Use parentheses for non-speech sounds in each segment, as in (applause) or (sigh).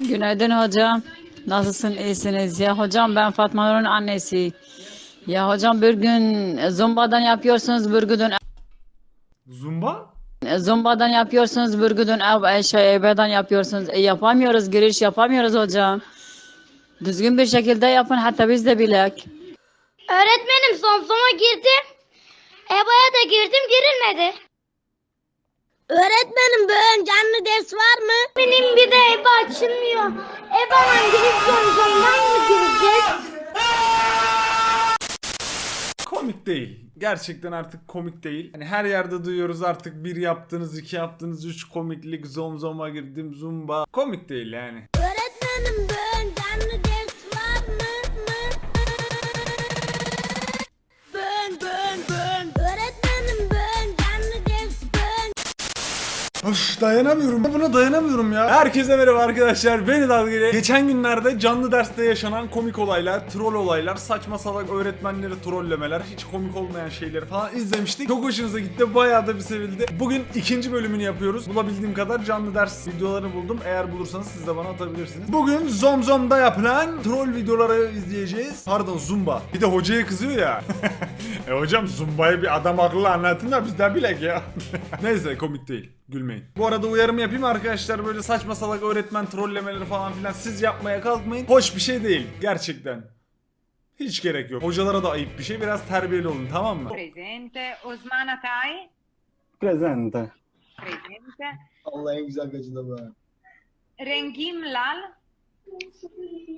Günaydın hocam. Nasılsın? İyisiniz? Ya hocam ben Fatma Nur'un annesi. Ya hocam bir gün Zumba'dan yapıyorsunuz, bir gün Zumba? Zumba'dan yapıyorsunuz, bir gün ev, şey, evden yapıyorsunuz. E, yapamıyoruz, giriş yapamıyoruz hocam. Düzgün bir şekilde yapın, hatta biz de bilek. Öğretmenim son sona girdim. EBA'ya da girdim girilmedi. Öğretmenim bugün canlı ders var mı? Benim bir de EBA açılmıyor. EBA'dan girip sonradan mı gireceğiz? Komik değil. Gerçekten artık komik değil. Hani her yerde duyuyoruz artık bir yaptınız, iki yaptınız, üç komiklik, zomzoma girdim, zumba. Komik değil yani. Öğretmenim bugün canlı Öf dayanamıyorum. Buna dayanamıyorum ya. Herkese merhaba arkadaşlar. Beni dalgayla. Geçen günlerde canlı derste yaşanan komik olaylar, troll olaylar, saçma salak öğretmenleri trollemeler, hiç komik olmayan şeyleri falan izlemiştik. Çok hoşunuza gitti. Bayağı da bir sevildi. Bugün ikinci bölümünü yapıyoruz. Bulabildiğim kadar canlı ders videolarını buldum. Eğer bulursanız siz de bana atabilirsiniz. Bugün Zomzom'da yapılan troll videoları izleyeceğiz. Pardon Zumba. Bir de hocaya kızıyor ya. (laughs) e hocam Zumba'yı bir adam akıllı anlatın da biz de bilek ya. (laughs) Neyse komik değil. Gülmeyin. Bu arada uyarım yapayım arkadaşlar böyle saçma salak öğretmen trollemeleri falan filan siz yapmaya kalkmayın. Hoş bir şey değil gerçekten. Hiç gerek yok. Hocalara da ayıp bir şey. Biraz terbiyeli olun tamam mı? Presente. Osman Atay. Presente. Presente. Allah en güzel gacıda bu. Rengim Lal.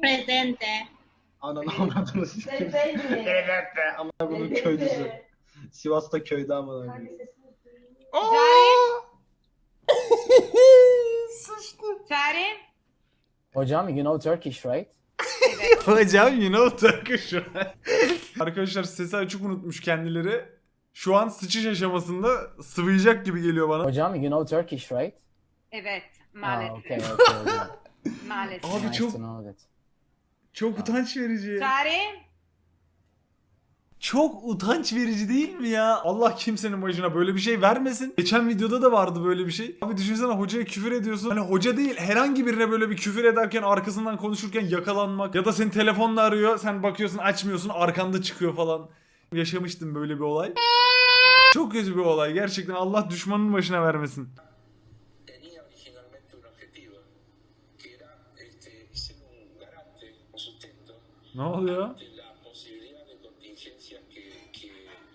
Presente. Ananı avradını sikeyim. Evet be. Ama bunun köylüsü. Sivas'ta köyde ama. Jare. Hocam, you know Turkish, right? (laughs) Hocam you know Turkish Arkadaşlar sesi açık unutmuş kendileri. Şu an sıçış aşamasında sıvayacak gibi geliyor bana. Hocam, you know Turkish, right? Evet. Maalesef. okay, okay. hocam. Maalesef. Abi nice çok- to know that. Çok utanç verici. Jare. Çok utanç verici değil mi ya? Allah kimsenin başına böyle bir şey vermesin. Geçen videoda da vardı böyle bir şey. Abi düşünsene hocaya küfür ediyorsun. Hani hoca değil herhangi birine böyle bir küfür ederken arkasından konuşurken yakalanmak. Ya da seni telefonla arıyor. Sen bakıyorsun açmıyorsun arkanda çıkıyor falan. Yaşamıştım böyle bir olay. Çok kötü bir olay. Gerçekten Allah düşmanın başına vermesin. tenía originalmente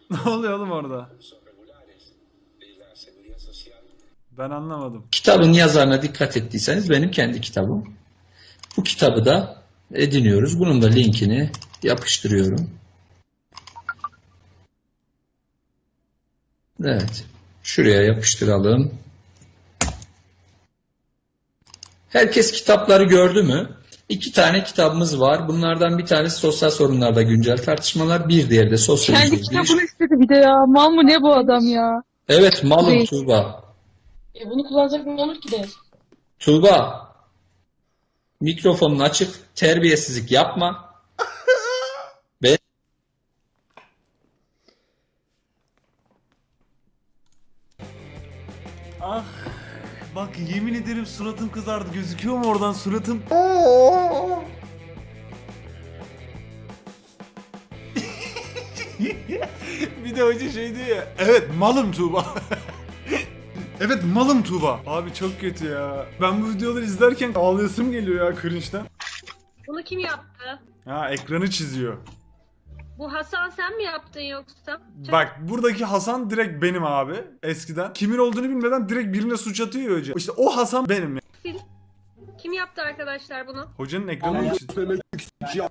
Ne oluyor oğlum orada? Ben anlamadım. Kitabın yazarına dikkat ettiyseniz benim kendi kitabım. Bu kitabı da ediniyoruz. Bunun da linkini yapıştırıyorum. Evet. Şuraya yapıştıralım. Herkes kitapları gördü mü? İki tane kitabımız var. Bunlardan bir tanesi sosyal sorunlarda güncel tartışmalar, bir diğeri de sosyal Kendi kitabını istedi bir de ya. Mal mı ne bu adam ya? Evet, malum Değil. Tuğba. E bunu kullanacak ne olur ki de? Tuğba, mikrofonun açık, terbiyesizlik yapma. Ederim suratım kızardı. Gözüküyor mu oradan suratım? (laughs) bir de hoca şey diyor ya. Evet malım Tuğba. (laughs) evet malım Tuğba. Abi çok kötü ya. Ben bu videoları izlerken ağlayasım geliyor ya cringe'den. Bunu kim yaptı? Ha ekranı çiziyor. Bu Hasan sen mi yaptın yoksa? Bak buradaki Hasan direkt benim abi eskiden. Kimin olduğunu bilmeden direkt birine suç atıyor ya hoca. İşte o Hasan benim ya. Kim yaptı arkadaşlar bunu? Hocanın ekranı çiziyor.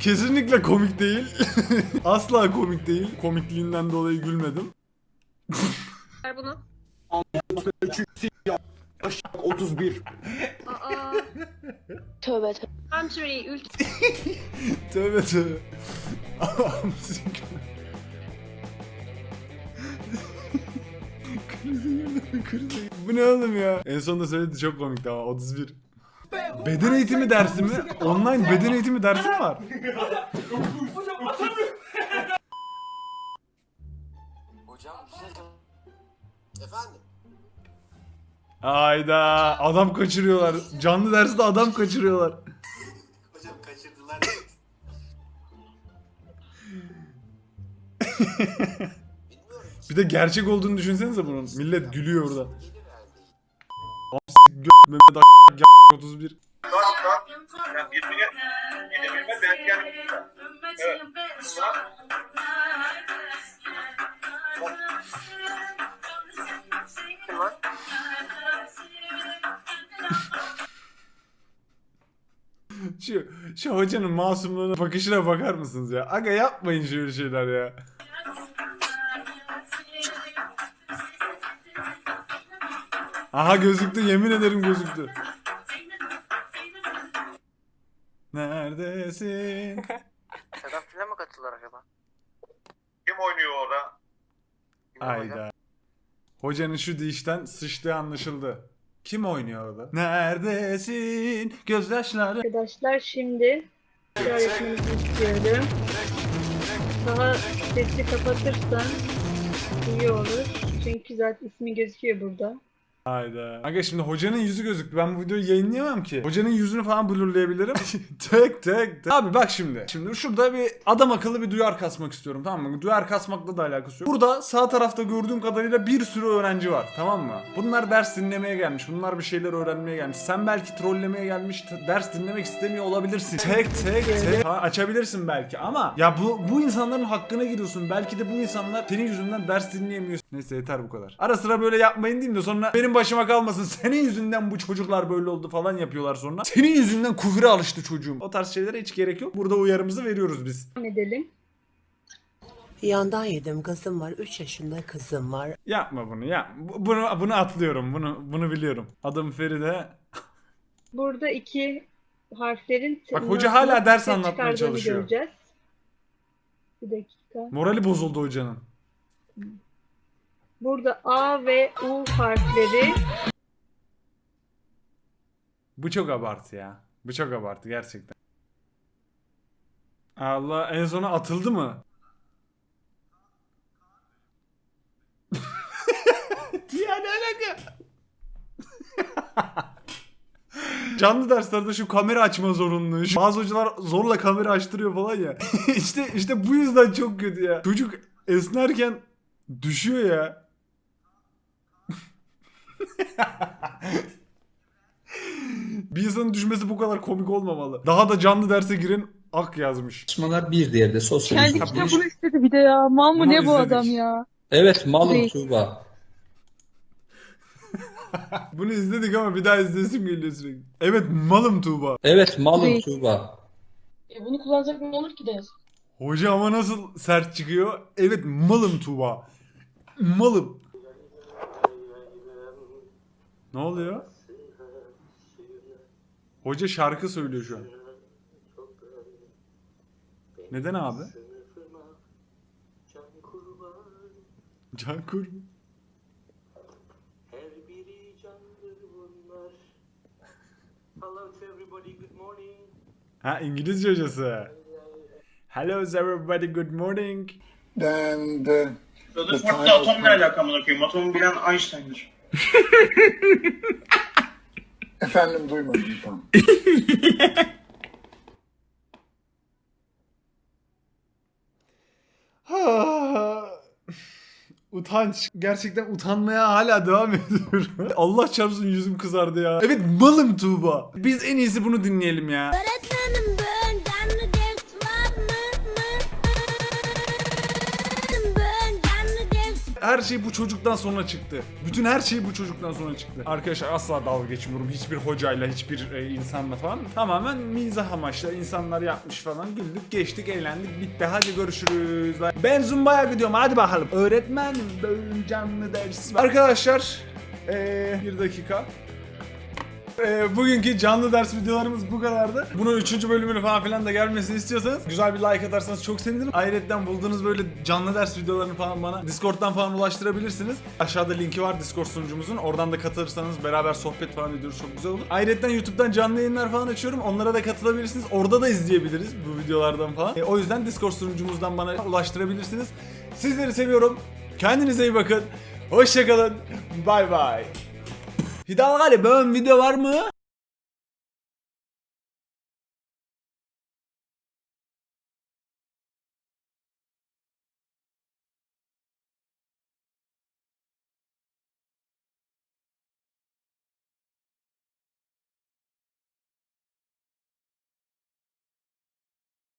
Kesinlikle komik değil. (laughs) Asla komik değil. Komikliğinden dolayı gülmedim. Ver bunu. 31. Aa. Tövbe Country, ülke. (laughs) Tövbe tövbe. (laughs) Krize girdim, krize girdim. Bu ne oğlum ya? En sonunda söyledi çok komikti ama 31. Beden eğitimi dersi mi? Online beden eğitimi dersi mi var? Hocam bir şey Efendim? Hayda adam kaçırıyorlar. Canlı derste adam kaçırıyorlar. Hocam kaçırdılar. Bilmiyorum. (laughs) Bir de gerçek olduğunu düşünsenize bunun. Millet gülüyor orada. Gelir herhalde. Gö Mehmet A- ya 31. Şu, şu hocanın masumluğuna bakışına bakar mısınız ya? Aga yapmayın şöyle şeyler ya. Aha gözüktü yemin ederim gözüktü. Neredesin? (laughs) Sedat Fil'e mi katılır acaba? Kim oynuyor orada? Hayda. Hocanın şu deyişten sıçtığı anlaşıldı. Kim oynuyor orada? Neredesin? Gözyaşları. Arkadaşlar şimdi öğretmenimizi istiyorum. Daha sesi kapatırsan iyi olur. Çünkü zaten ismi gözüküyor burada. Hayda. Aga şimdi hocanın yüzü gözüktü. Ben bu videoyu yayınlayamam ki. Hocanın yüzünü falan blurlayabilirim. (laughs) tek tek tek. Abi bak şimdi. Şimdi şurada bir adam akıllı bir duyar kasmak istiyorum tamam mı? Duyar kasmakla da alakası yok. Burada sağ tarafta gördüğüm kadarıyla bir sürü öğrenci var tamam mı? Bunlar ders dinlemeye gelmiş. Bunlar bir şeyler öğrenmeye gelmiş. Sen belki trollemeye gelmiş ders dinlemek istemiyor olabilirsin. Tek tek tek. Ha, açabilirsin belki ama ya bu bu insanların hakkına giriyorsun. Belki de bu insanlar senin yüzünden ders dinleyemiyor. Neyse yeter bu kadar. Ara sıra böyle yapmayın diyeyim de sonra benim başıma kalmasın. (laughs) Senin yüzünden bu çocuklar böyle oldu falan yapıyorlar sonra. Senin yüzünden küfüre alıştı çocuğum. O tarz şeylere hiç gerek yok. Burada uyarımızı veriyoruz biz. Edelim. Yandan yedim kızım var. 3 yaşında kızım var. Yapma bunu ya. Bu- Bunu bunu atlıyorum. Bunu bunu biliyorum. Adım Feride. Burada iki harflerin Bak, hoca hala ders ses anlatmaya çıkardığını çalışıyor. Göreceğiz. Bir dakika. Morali bozuldu hocanın. Burada A ve U harfleri Bu çok abartı ya. Bu çok abartı gerçekten. Allah en sona atıldı mı? (laughs) ya ne alaka? (laughs) Canlı derslerde şu kamera açma zorunluluğu. şu- Bazı hocalar zorla kamera açtırıyor falan ya. (laughs) işte işte bu yüzden çok kötü ya. Çocuk esnerken düşüyor ya. (laughs) Bir insanın düşmesi bu kadar komik olmamalı. Daha da canlı derse girin ak yazmış. Tartışmalar bir diğeri de sosyal kendi ilişki. kitabını istedi bir de ya. Mal Bunu mı ne bu izledik. adam ya? Evet malum Değil. Tuğba. (laughs) Bunu izledik ama bir daha izlesim geliyor sürekli. Evet malım Tuğba. Evet malum Değil. Tuğba. E bunu kullanacak ne olur ki de? Hoca ama nasıl sert çıkıyor? Evet malım Tuğba. Malım. Ne oluyor? Hoca şarkı söylüyor şu an. Neden abi? Can kur. Her biri candır bunlar. Hello to everybody, good morning. Ha İngilizce hocası. Hello everybody good morning. Then the, Rutherford'la atom ne alakamını okuyayım? Atomu bilen Einstein'dır. Efendim duymadım tam. (laughs) Ha. Utanç. Gerçekten utanmaya hala devam ediyorum. (laughs) Allah çarpsın yüzüm kızardı ya. Evet malım Tuğba. Biz en iyisi bunu dinleyelim ya. Her şey bu çocuktan sonra çıktı. Bütün her şey bu çocuktan sonra çıktı. Arkadaşlar asla dalga geçmiyorum. Hiçbir hocayla, hiçbir e, insanla falan. Tamamen mizah amaçlı. insanlar yapmış falan. Güldük, geçtik, eğlendik. Bitti. Hadi görüşürüz. Ben Zumba'ya gidiyorum. Hadi bakalım. Öğretmenim canlı ders var. Arkadaşlar ee, bir dakika. Ee, bugünkü canlı ders videolarımız bu kadardı. Bunun 3. bölümünü falan filan da gelmesini istiyorsanız güzel bir like atarsanız çok sevinirim. Ayrıca bulduğunuz böyle canlı ders videolarını falan bana Discord'dan falan ulaştırabilirsiniz. Aşağıda linki var Discord sunucumuzun. Oradan da katılırsanız beraber sohbet falan ediyoruz. Çok güzel olur. Ayrıca YouTube'dan canlı yayınlar falan açıyorum. Onlara da katılabilirsiniz. Orada da izleyebiliriz bu videolardan falan. Ee, o yüzden Discord sunucumuzdan bana ulaştırabilirsiniz. Sizleri seviyorum. Kendinize iyi bakın. Hoşçakalın. Bay bay. Hidalgo Ali böyle video var mı?